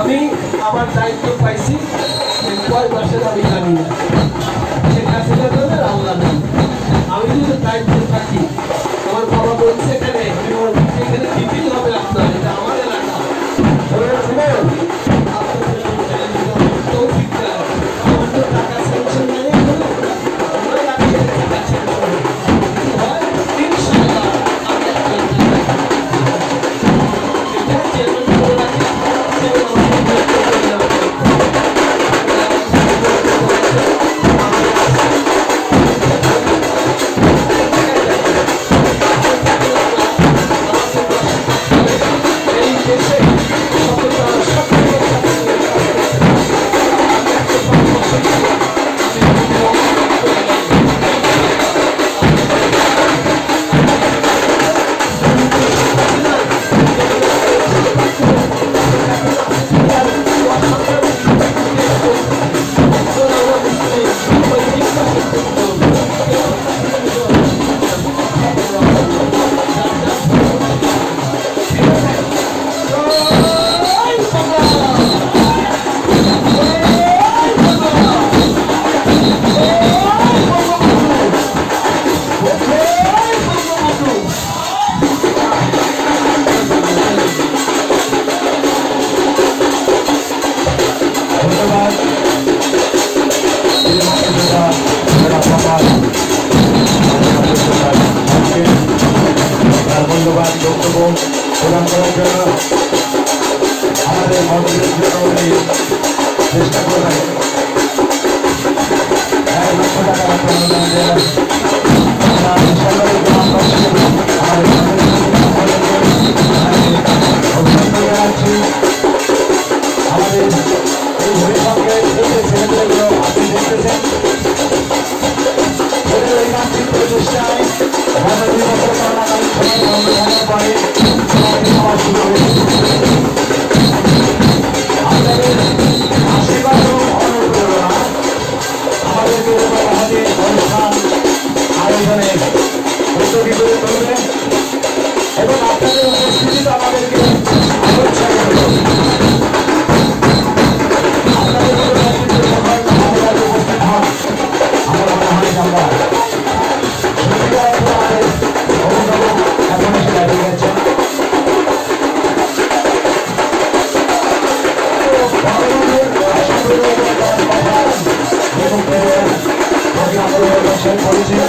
আমি আমার দায়িত্ব পাইছি কয় বছর আমি জানি না। শেখ হাসিনা প্রদান করার আমাদের মন্ত্রীর চেষ্টা করবেন এবং আপনাদের উপস্থিতিতে আমাদেরকে Thank you. পরিচয়